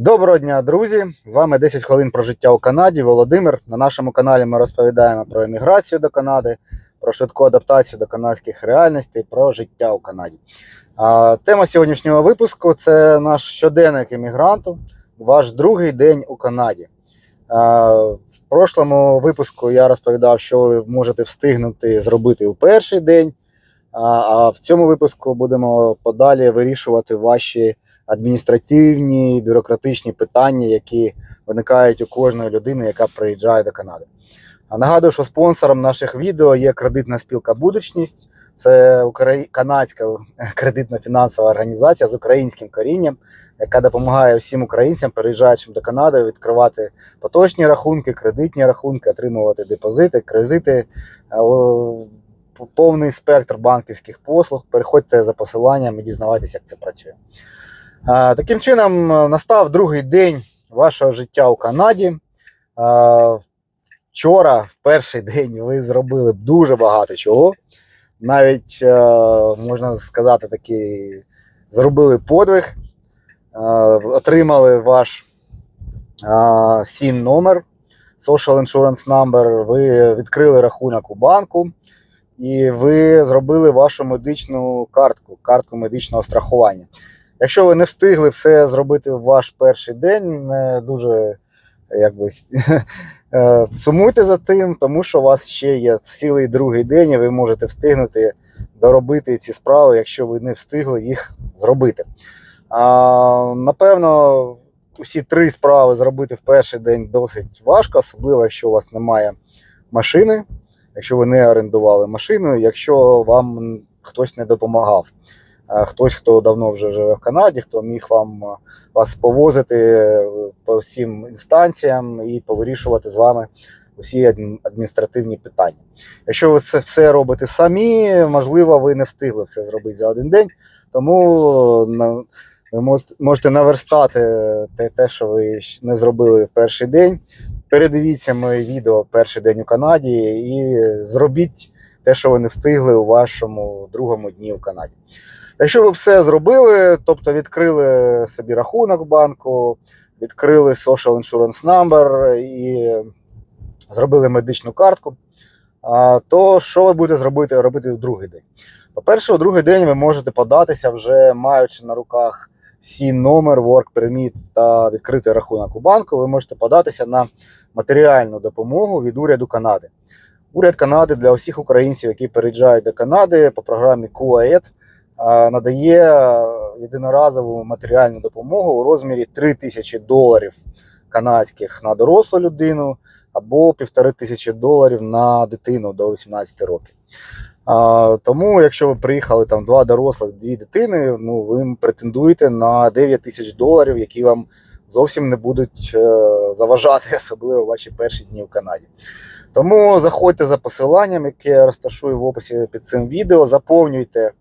Доброго дня, друзі! З вами 10 хвилин про життя у Канаді. Володимир. На нашому каналі ми розповідаємо про еміграцію до Канади, про швидку адаптацію до канадських реальностей, про життя у Канаді. Тема сьогоднішнього випуску це наш щоденник емігранту, ваш другий день у Канаді. В прошлому випуску я розповідав, що ви можете встигнути зробити у перший день. А в цьому випуску будемо подалі вирішувати ваші адміністративні бюрократичні питання, які виникають у кожної людини, яка приїжджає до Канади. А нагадую, що спонсором наших відео є кредитна спілка Будучність. Це канадська кредитна фінансова організація з українським корінням, яка допомагає всім українцям, переїжджаючим до Канади, відкривати поточні рахунки, кредитні рахунки, отримувати депозити, кредити, е, повний спектр банківських послуг. Переходьте за посиланням і дізнавайтеся, як це працює. Таким чином, е, настав другий день вашого життя у Канаді. Вчора, в перший день, ви зробили дуже багато чого. Навіть, е, можна сказати, такий, зробили подвиг, е, отримали ваш сін номер, Social Insurance Number, ви відкрили рахунок у банку і ви зробили вашу медичну картку, картку медичного страхування. Якщо ви не встигли все зробити в ваш перший день, не дуже якби, е, сумуйте за тим, тому що у вас ще є цілий другий день, і ви можете встигнути доробити ці справи, якщо ви не встигли їх зробити. А, Напевно, усі три справи зробити в перший день досить важко, особливо якщо у вас немає машини, якщо ви не орендували машину, якщо вам хтось не допомагав. Хтось, хто давно вже живе в Канаді, хто міг вам вас повозити по всім інстанціям і повирішувати з вами усі адміністративні питання. Якщо ви це все робите самі, можливо, ви не встигли все зробити за один день, тому ви можете наверстати те, що ви не зробили в перший день. Передивіться моє відео перший день у Канаді і зробіть те, що ви не встигли у вашому другому дні у Канаді. Якщо ви все зробили, тобто відкрили собі рахунок банку, відкрили Social Insurance Number і зробили медичну картку, то що ви будете зробити, робити в другий день? По-перше, у другий день ви можете податися, вже маючи на руках сі номер, Work Permit та відкритий рахунок у банку, ви можете податися на матеріальну допомогу від уряду Канади. Уряд Канади для усіх українців, які переїжджають до Канади по програмі QAED, надає єдиноразову матеріальну допомогу у розмірі 3 тисячі доларів канадських на дорослу людину або півтори тисячі доларів на дитину до 18 років. Тому, якщо ви приїхали там два дорослих, дві дитини, ну ви претендуєте на 9 тисяч доларів, які вам зовсім не будуть е, заважати, особливо ваші перші дні в Канаді. Тому заходьте за посиланням, яке я розташую в описі під цим відео, заповнюйте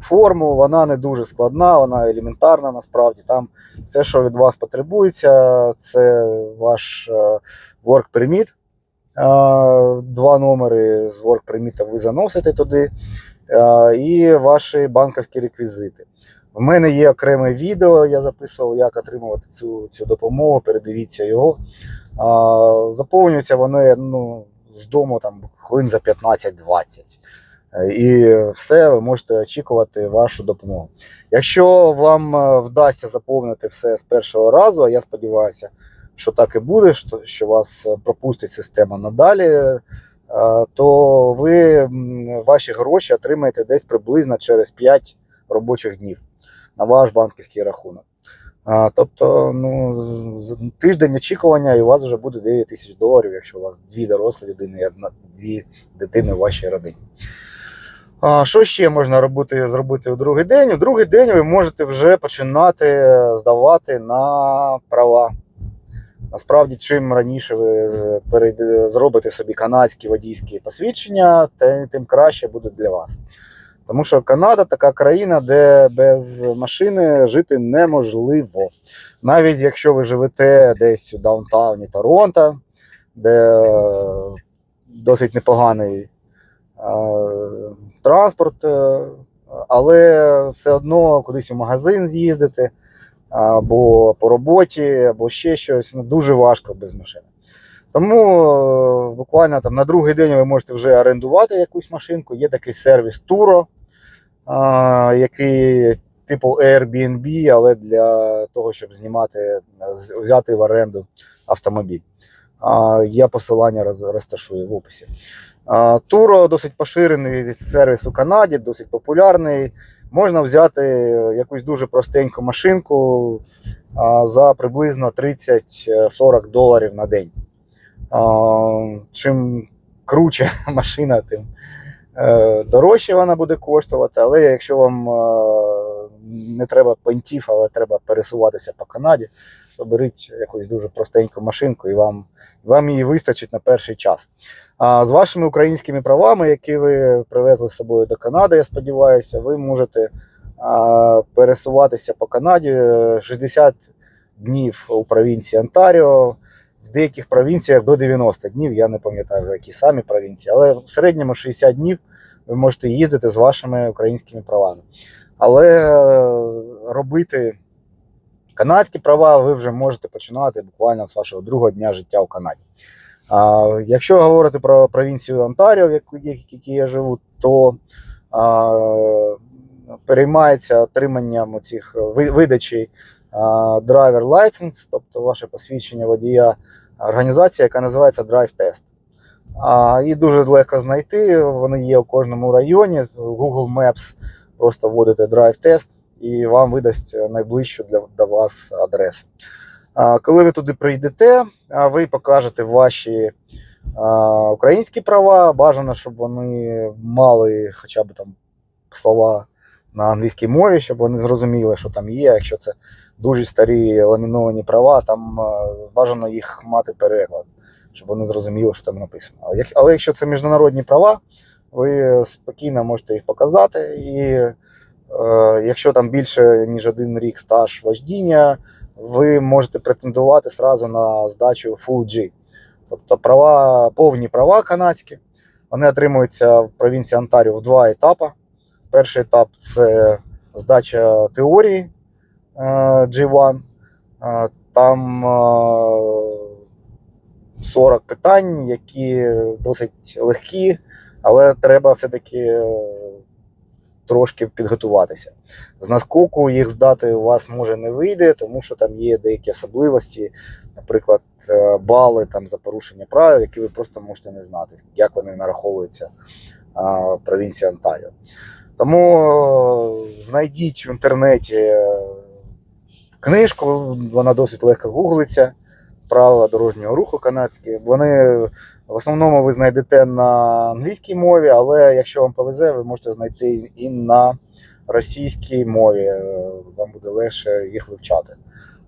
форму, вона не дуже складна, вона елементарна насправді. Там все, що від вас потребується, це ваш е, work permit. Е, два номери з work permit ви заносите туди, е, і ваші банківські реквізити. У мене є окреме відео, я записував, як отримувати цю цю допомогу, передивіться його. Заповнюється воно ну, з дому там, хвилин за 15-20. І все, ви можете очікувати вашу допомогу. Якщо вам е, вдасться заповнити все з першого разу, а я сподіваюся, що так і буде, що вас е, пропустить система надалі, е, то ви ваші гроші отримаєте десь приблизно через 5 робочих днів на ваш банківський рахунок. Тобто ну, тиждень очікування, і у вас вже буде 9 тисяч доларів, якщо у вас дві дорослі людини і дві дитини в вашій родині. А Що ще можна робити, зробити у другий день? У другий день ви можете вже починати здавати на права. Насправді, чим раніше ви зробите собі канадські водійські посвідчення, тим краще буде для вас. Тому що Канада така країна, де без машини жити неможливо. Навіть якщо ви живете десь у даунтауні Торонто, де досить непоганий транспорт, е, але все одно кудись у магазин з'їздити, або по роботі, або ще щось. Ну, дуже важко без машини. Тому е, буквально там на другий день ви можете вже орендувати якусь машинку. Є такий сервіс Turo, який типу Airbnb, але для того, щоб знімати, е, взяти в оренду автомобіль. Я посилання розташую в описі. Turo досить поширений сервіс у Канаді, досить популярний. Можна взяти якусь дуже простеньку машинку за приблизно 30-40 доларів на день. Чим круче машина, тим е, дорожче вона буде коштувати. Але якщо вам е, не треба понтів, але треба пересуватися по Канаді, то беріть якусь дуже простеньку машинку і вам, вам її вистачить на перший час. А з вашими українськими правами, які ви привезли з собою до Канади, я сподіваюся, ви можете а, пересуватися по Канаді е, 60 днів у провінції Онтаріо, в деяких провінціях до 90 днів. Я не пам'ятаю, які самі провінції, але в середньому 60 днів ви можете їздити з вашими українськими правами. Але е, робити канадські права ви вже можете починати буквально з вашого другого дня життя в Канаді. А, якщо говорити про провінцію Онтаріо, в якій я живу, то а, переймається отриманням цих видачі драйвер license, тобто ваше посвідчення водія, організація, яка називається Drive Test. А, її дуже легко знайти. Вони є у кожному районі. Google Maps просто вводите Test і вам видасть найближчу для, до вас адресу. Коли ви туди прийдете, ви покажете ваші українські права. Бажано, щоб вони мали хоча б там слова на англійській мові, щоб вони зрозуміли, що там є. Якщо це дуже старі ламіновані права, там бажано їх мати переклад, щоб вони зрозуміли, що там написано. Але якщо це міжнародні права, ви спокійно можете їх показати. І е, якщо там більше ніж один рік стаж вождіння, ви можете претендувати сразу на здачу Full G. Тобто права, повні права канадські. Вони отримуються в провінції Онтаріо в два етапи. Перший етап це здача теорії е, G1. Е, Там е, 40 питань, які досить легкі, але треба все-таки е, трошки підготуватися. З наскоку їх здати у вас може не вийде, тому що там є деякі особливості, наприклад, е, бали там, за порушення правил, які ви просто можете не знати, як вони нараховуються в провінції Онтаріо. Тому е, знайдіть в інтернеті е, книжку, вона досить легко гуглиться. Правила дорожнього руху канадські. Вони в основному ви знайдете на англійській мові, але якщо вам повезе, ви можете знайти і на російській мові. Е, Вам буде легше їх вивчати.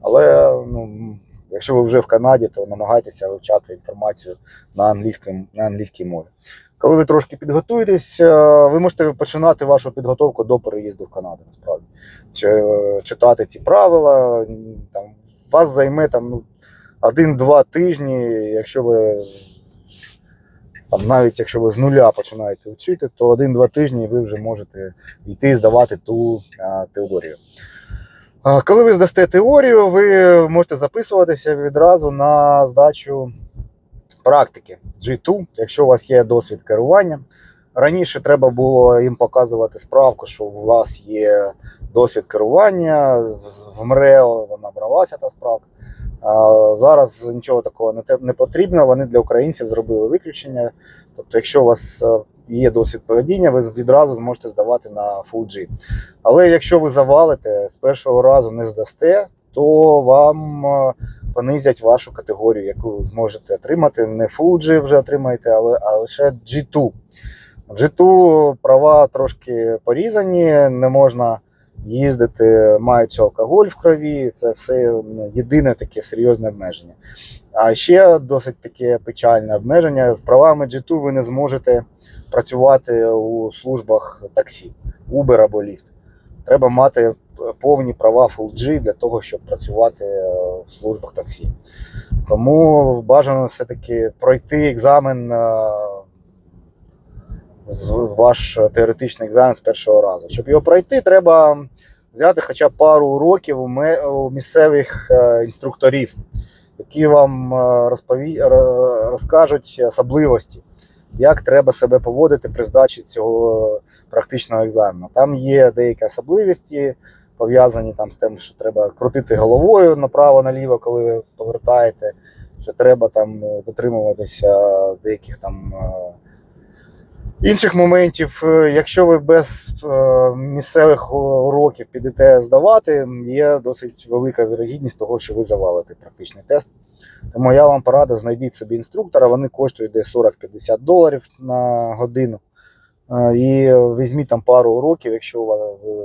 Але ну, якщо ви вже в Канаді, то намагайтеся вивчати інформацію на англійській, на англійській мові. Коли ви трошки підготуєтесь, е, ви можете починати вашу підготовку до переїзду в Канаду, насправді. Чи, е, читати ті правила. Там, вас займе там, ну, один-два тижні, якщо ви там, навіть якщо ви з нуля починаєте вчити, то один-два тижні ви вже можете йти здавати ту а, теорію. А, коли ви здасте теорію, ви можете записуватися відразу на здачу практики G2, якщо у вас є досвід керування. Раніше треба було їм показувати справку, що у вас є досвід керування в МРЕО, вона бралася та справка. А Зараз нічого такого не потрібно. Вони для українців зробили виключення. Тобто, якщо у вас е, є досвід поведіння, ви відразу зможете здавати на Full G. Але якщо ви завалите з першого разу не здасте, то вам е, понизять вашу категорію, яку ви зможете отримати. Не Full G вже отримаєте, але а лише G2. G2 права трошки порізані, не можна їздити, маючи алкоголь в крові. Це все єдине таке серйозне обмеження. А ще досить таке печальне обмеження. З правами G2 ви не зможете працювати у службах таксі, Uber або Lyft. Треба мати повні права Full G для того, щоб працювати е, в службах таксі. Тому бажано все-таки пройти екзамен, е, ваш теоретичний екзамен з першого разу. Щоб його пройти, треба взяти хоча б пару уроків у, місцевих е, інструкторів, які вам е, розпові... ро- розкажуть особливості, як треба себе поводити при здачі цього практичного екзамену. Там є деякі особливості, пов'язані там з тим, що треба крутити головою направо-наліво, коли ви повертаєте, що треба там е, дотримуватися деяких там. Е, Інших моментів, Е, якщо ви без е, місцевих уроків підете здавати, є досить велика вірогідність того, що ви завалите практичний тест. Тому я вам порада, знайдіть собі інструктора, вони коштують десь 40-50 доларів на годину. Е, І візьміть там пару уроків, якщо у вас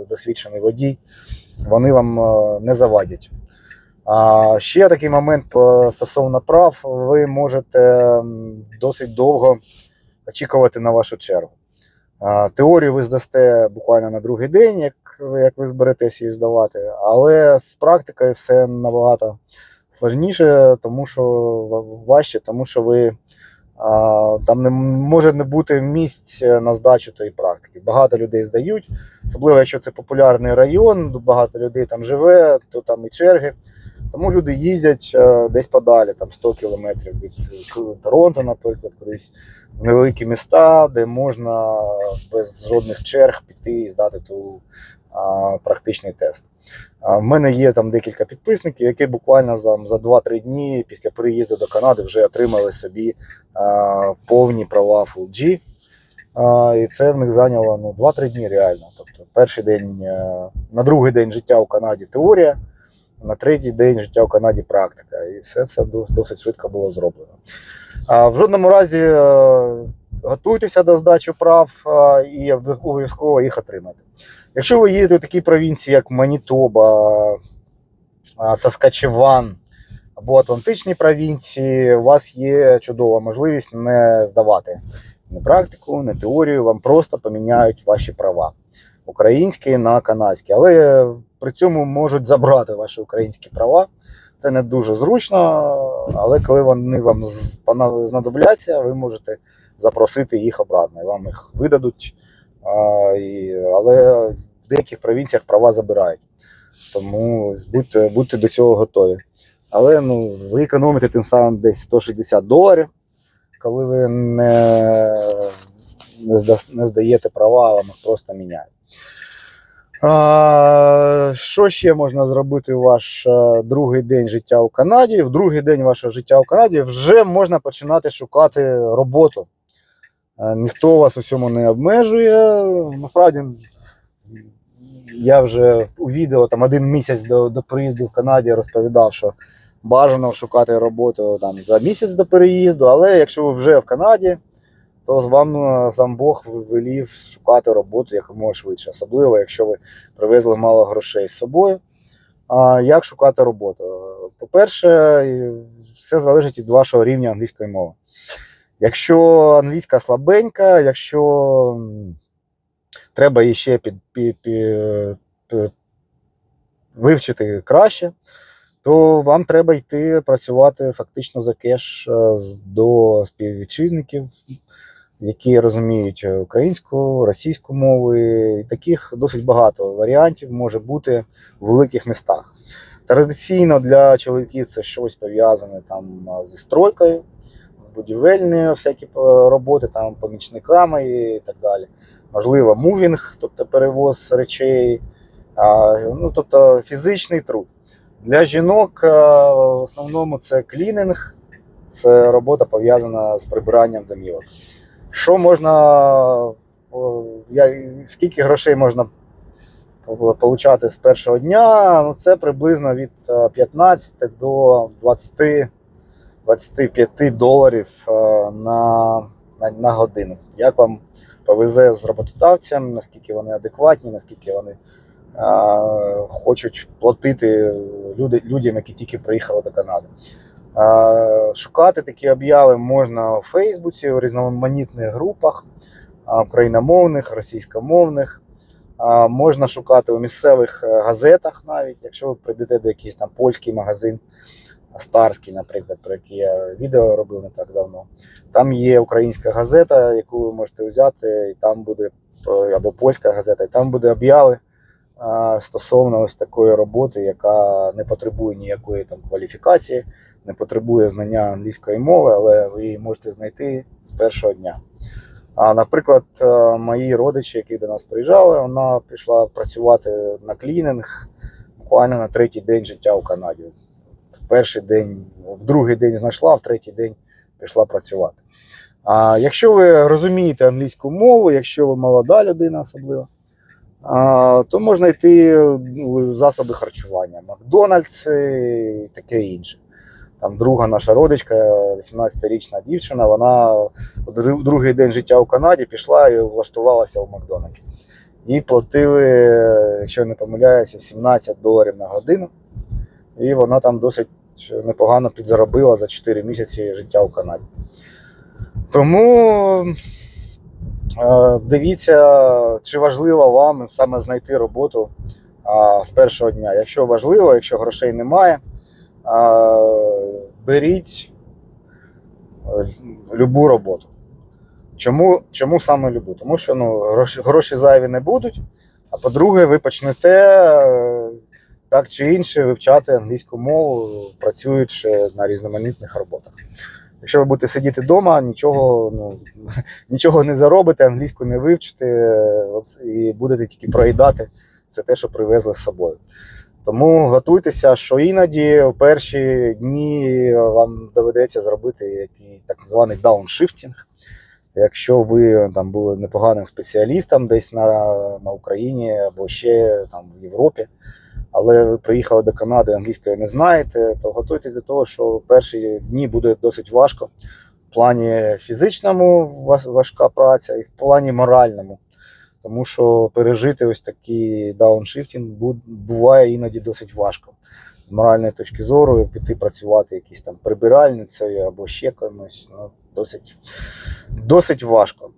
досвідчений водій, вони вам е, не завадять. А ще такий момент е, стосовно прав, ви можете досить довго очікувати на вашу чергу. Теорію ви здасте буквально на другий день, як, як ви зберетесь її здавати, але з практикою все набагато складніше, тому що важче, тому що ви там не може не бути місць на здачу тої практики. Багато людей здають, особливо якщо це популярний район, багато людей там живе, то там і черги. Тому люди їздять е, десь подалі, там 100 кілометрів від е, Торонто, наприклад, кудись в невеликі міста, де можна без жодних черг піти і здати ту а, практичний тест. В мене є там декілька підписників, які буквально за, за 2-3 дні після переїзду до Канади вже отримали собі а, повні права Full G. А, і це в них зайняло ну, 2-3 дні реально. Тобто перший день, е, на другий день життя у Канаді теорія, на третій день життя у Канаді практика. І все це досить швидко було зроблено. В жодному разі е, готуйтеся до здачі прав е, і обов'язково їх отримати. Якщо ви їдете в такі провінції, як Манітоба, Саскачеван або Атлантичні провінції, у вас є чудова можливість не здавати не практику, не теорію, вам просто поміняють ваші права українські на канадські, але при цьому можуть забрати ваші українські права. Це не дуже зручно, але коли вони вам знадобляться, ви можете запросити їх обратно, вам їх видадуть. Але в деяких провінціях права забирають. Тому будьте, будьте до цього готові. Але ну, ви економите тим самим десь 160 доларів, коли ви не, не, здаєте права, а вам їх просто міняють. А, що ще можна зробити у ваш е, другий день життя у Канаді? В другий день вашого життя у Канаді вже можна починати шукати роботу. Е, Ніхто вас у цьому не обмежує. Насправді, я вже у відео там один місяць до, до приїзду в Канаді розповідав, що бажано шукати роботу там за місяць до переїзду, але якщо ви вже в Канаді, то з вам е, сам Бог велів шукати роботу якомога швидше, особливо якщо ви привезли мало грошей з собою. А як шукати роботу? По-перше, все залежить від вашого рівня англійської мови. Якщо англійська слабенька, якщо треба її ще під, під, під, під, вивчити краще, то вам треба йти працювати фактично за кеш е, до співвітчизників, які розуміють українську, російську мови. Таких досить багато варіантів може бути в великих містах. Традиційно для чоловіків це щось пов'язане там зі стройкою, будівельні всякі е, роботи, там помічниками і так далі. Можливо, мувінг, тобто перевоз речей, ну, тобто фізичний труд. Для жінок е, в основному це клінінг, це робота пов'язана з прибиранням домівок. Що можна, я, скільки грошей можна отримати з першого дня? Ну, це приблизно від е, 15 до 20, 25 доларів е, на, на, на годину. Як вам повезе з роботодавцем, наскільки вони адекватні, наскільки вони е, хочуть платити люди, людям, які тільки приїхали до Канади. Шукати такі обяви можна у Фейсбуці, у різноманітних групах україномовних, російськомовних. Можна шукати у місцевих е, газетах навіть, якщо ви прийдете до якийсь там польський магазин, Старський, наприклад, про який я відео робив не так давно. Там є українська газета, яку ви можете взяти, і там буде е, або польська газета, і там буде обяви стосовно ось такої роботи, яка не потребує ніякої там кваліфікації, не потребує знання англійської мови, але ви її можете знайти з першого дня. А наприклад, е, мої родичі, які до нас приїжджали, вона пішла працювати на клінінг буквально на третій день життя в Канаді. В перший день, в другий день знайшла, в третій день пішла працювати. А якщо ви розумієте англійську мову, якщо ви молода людина особливо, а, то можна йти ну, в засоби харчування, Макдональдс і таке інше. Там друга наша родичка, 18-річна дівчина, вона другий день життя в Канаді пішла і влаштувалася в Макдональдс. Їй платили, якщо не помиляюся, 17 доларів на годину. І вона там досить непогано підзаробила за 4 місяці життя в Канаді. Тому е, дивіться, чи важливо вам саме знайти роботу з першого дня. Якщо важливо, якщо грошей немає, беріть е, любу роботу. Чому, чому саме любу? Тому що ну, гроші, гроші зайві не будуть. А по-друге, ви почнете е, так чи інше вивчати англійську мову, працюючи на різноманітних роботах. Якщо ви будете сидіти вдома, нічого, ну, нічого не заробите, англійську не вивчите е, і будете тільки проїдати це те, що привезли з собою. Тому готуйтеся, що іноді в перші дні вам доведеться зробити який так званий дауншифтінг. Якщо ви там були непоганим спеціалістом десь на, на Україні або ще там в Європі, але ви приїхали до Канади, англійської не знаєте, то готуйтесь до того, що перші дні буде досить важко. В плані фізичному важка праця і в плані моральному. Тому що пережити ось такий дауншифтінг буває іноді досить важко. З моральної точки зору піти працювати якісь там прибиральницею або ще комусь, ну, досить, досить важко.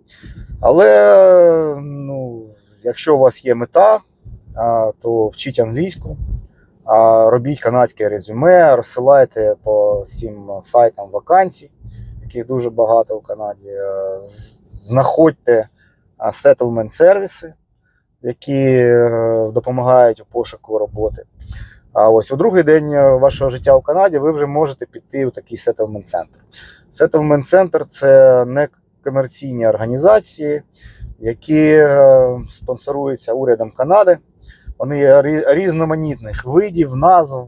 Але ну, якщо у вас є мета, то вчіть англійську, робіть канадське резюме, розсилайте по всім сайтам вакансій, яких дуже багато в Канаді. Знаходьте сеттлмент сервіси, які е, допомагають у пошуку роботи. А ось у другий день е, вашого життя в Канаді ви вже можете піти в такий сеттлмент центр. Сеттлмент центр це некомерційні організації, які е, спонсоруються урядом Канади. Вони є різноманітних видів, назв.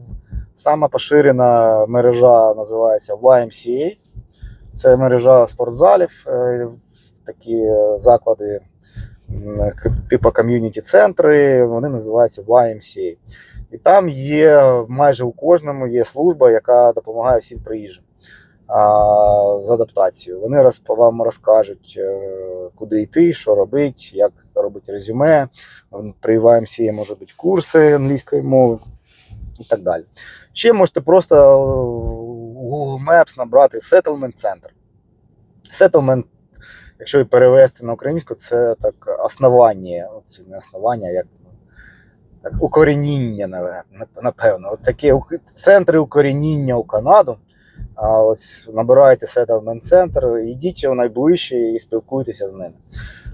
Сама поширена мережа називається YMCA. Це мережа спортзалів, такі е, заклади типу ком'юніті-центри, вони називаються YMCA. І там є майже у кожному є служба, яка допомагає всім приїжджим а, з адаптацією. Вони роз, вам розкажуть, е, куди йти, що робити, як робити резюме. При YMCA можуть бути курси англійської мови і так далі. Ще можете просто е, у Google Maps набрати Settlement Center. Settlement, якщо і перевести на українську, це так основання. Ну, Це не основання, як так, укорініння, напевно. От такі центри укорініння у Канаду. А ось набираєте Settlement Center, йдіть у найближчий і спілкуйтеся з ними.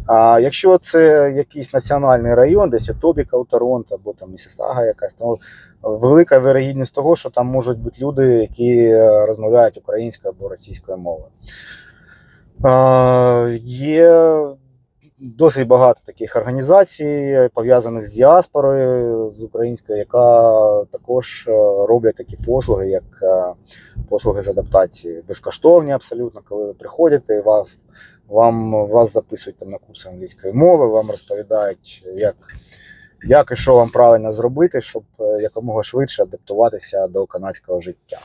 А якщо це якийсь національний район, десь Тобіка у Торонто або там Місісага якась, то велика вирогідність того, що там можуть бути люди, які е, розмовляють українською або російською мовою. Є досить багато таких організацій, пов'язаних з діаспорою з українською, яка також е, роблять такі послуги, як е, послуги з адаптації, безкоштовні абсолютно, коли ви приходите, вас, вам, вас записують там на курси англійської мови, вам розповідають, як, як і що вам правильно зробити, щоб е, якомога швидше адаптуватися до канадського життя.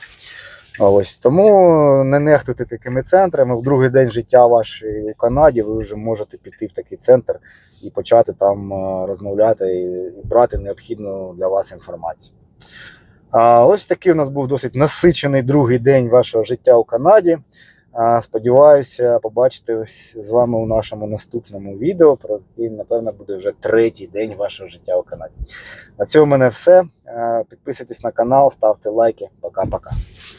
Ось тому не нехтуйте такими центрами. В другий день життя вашої у Канаді ви вже можете піти в такий центр і почати там е, розмовляти і брати необхідну для вас інформацію. А ось такий у нас був досить насичений другий день вашого життя у Канаді. Сподіваюся побачити з вами у нашому наступному відео, про який, напевно, буде вже третій день вашого життя у Канаді. На цьому в мене все. Е, Підписуйтесь на канал, ставте лайки. Пока-пока.